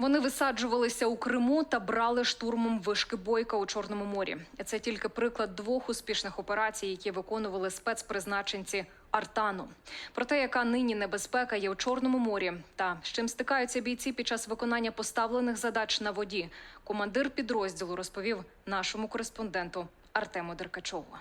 Вони висаджувалися у Криму та брали штурмом вишки бойка у Чорному морі. Це тільки приклад двох успішних операцій, які виконували спецпризначенці Артану. Про те, яка нині небезпека є у Чорному морі, та з чим стикаються бійці під час виконання поставлених задач на воді, командир підрозділу розповів нашому кореспонденту Артему Деркачову.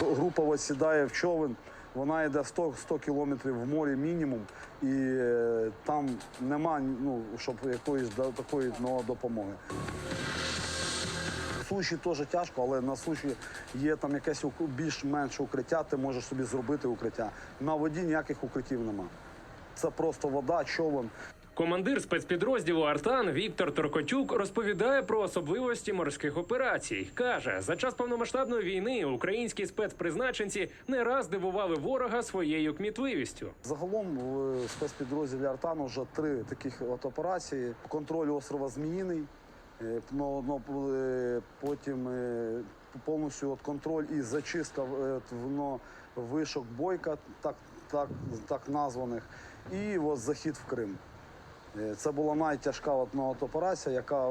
Група ось сідає в човен, вона йде 100, 100 кілометрів в морі мінімум, і е, там нема, ну, щоб якоїсь такої ну, допомоги. Суші теж тяжко, але на суші є там якесь більш-менш укриття, ти можеш собі зробити укриття. На воді ніяких укриттів нема. Це просто вода, човен. Командир спецпідрозділу Артан Віктор Торкотюк розповідає про особливості морських операцій. каже, за час повномасштабної війни українські спецпризначенці не раз дивували ворога своєю кмітливістю. Загалом в спецпідрозділі Артану вже три таких от операції. Контроль острова Зміїний, е, е, потім е, повністю от контроль і зачистка ну, вишок бойка, так, так, так названих, і от захід в Крим. Е, Це була найтяжка операція, яка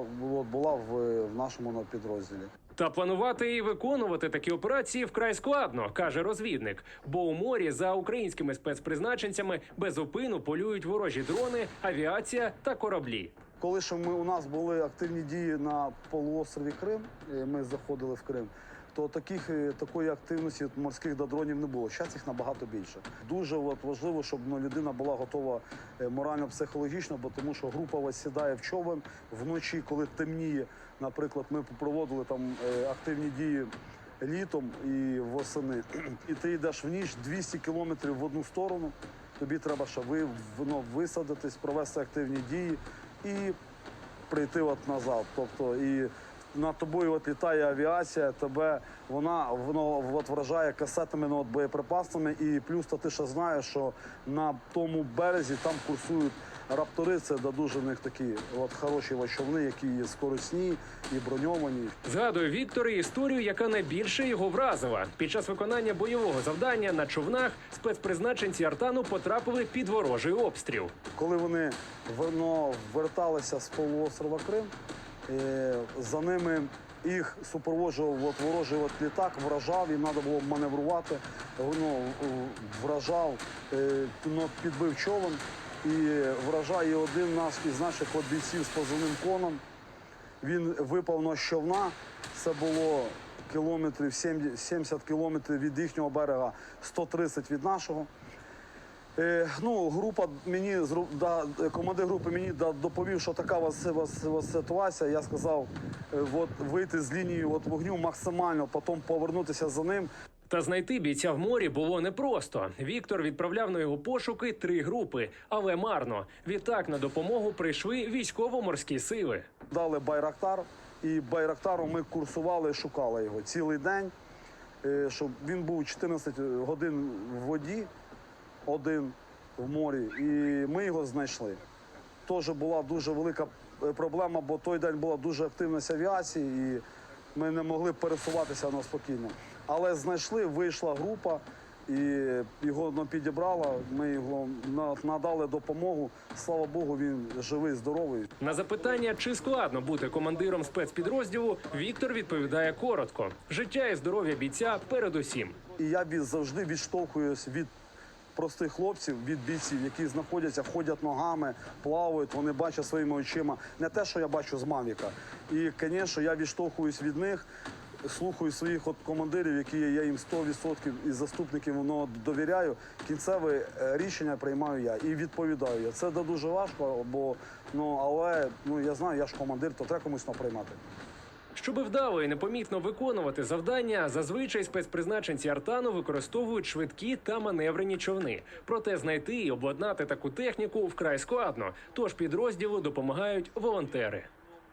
була в, нашому підрозділі. Та планувати і виконувати такі операції вкрай складно, каже розвідник. Бо у морі за українськими спецпризначенцями без опину полюють ворожі дрони, авіація та кораблі. Коли ще ми у нас були активні дії на полуострові Крим, ми заходили в Крим. То таких е, такої активності морських до дронів не було. Зараз їх набагато більше. Дуже от, важливо, щоб ну, людина була готова е, морально-психологічно, бо тому що група ось сідає в човен вночі, коли темніє. Наприклад, ми проводили там е, активні дії літом і восени. І ти йдеш в ніч 200 кілометрів в одну сторону. Тобі треба ще ви, ну, висадитись, провести активні дії і прийти от назад. Тобто і над тобою от літає авіація, тебе вона воно от вражає касетами ну, от боєприпасами, і плюс то ти ще знаєш, що на тому березі там курсують раптори. Це да, дуже в них такі от хороші от човни, які є скоросні і броньовані. Згадує Віктор історію, яка найбільше його вразила. Під час виконання бойового завдання на човнах спецпризначенці Артану потрапили під ворожий обстріл. Коли вони воно верталися з полуострова Крим, за ними їх супроводжував от ворожий от літак, вражав, їм треба було маневрувати, воно вражав, е, ну, підбив човен і вражає один наш із наших от бійців з позивним коном. Він випав на човна. Це було кілометрів 70 70 кілометрів від їхнього берега, 130 від нашого. Е, ну, група мені да, командир групи мені да, доповів, що така вас, вас, вас ситуація. Я сказав, е, от, вийти з лінії от, вогню максимально, потім повернутися за ним. Та знайти бійця в морі було непросто. Віктор відправляв на його пошуки три групи, але марно. Відтак на допомогу прийшли військово-морські сили. Дали Байрактар, і Байрактаром ми курсували, шукали його цілий день. Е, щоб він був 14 годин в воді, один в морі, і ми його знайшли. Теж була дуже велика е, проблема, бо той день була дуже активність авіації, і ми не могли пересуватися ну, спокійно. Але знайшли, вийшла група, і його ну, підібрала. Ми його надали допомогу. Слава Богу, він живий, здоровий. На запитання, чи складно бути командиром спецпідрозділу, Віктор відповідає коротко: життя і здоров'я бійця передусім. І я завжди відштовхуюсь від простих хлопців, від бійців, які знаходяться, ходять ногами, плавають, вони бачать своїми очима. Не те, що я бачу з Мавіка. І, звісно, я відштовхуюсь від них. Слухаю своїх от командирів, які я їм 100% із заступників воно довіряю. Кінцеве е, рішення приймаю я і відповідаю я. Це дуже важко, бо ну але ну я знаю, я ж командир, то треба комусь наприймати. Щоби вдало і непомітно виконувати завдання, зазвичай спецпризначенці Артану використовують швидкі та маневрені човни. Проте знайти і обладнати таку техніку вкрай складно. Тож підрозділу допомагають волонтери.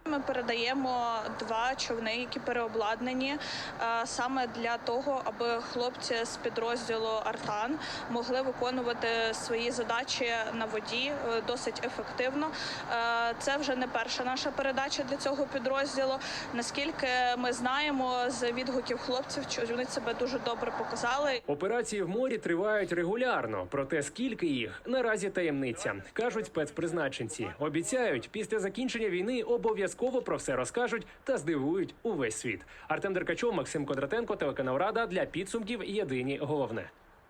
Ми передаємо два човни, які переобладнані е, саме для того, аби хлопці з підрозділу Артан могли виконувати свої задачі на воді е, досить ефективно. Е, Це вже не перша наша передача для цього підрозділу. Наскільки ми знаємо з відгуків хлопців, вони себе дуже добре показали. Операції в морі тривають регулярно, проте скільки їх наразі таємниця. кажуть спецпризначенці. Обіцяють, після закінчення війни обов'язково про все розкажуть та здивують увесь світ. Артем Деркачов, Максим Кондратенко, телеканал Рада для підсумків. Єдині головне.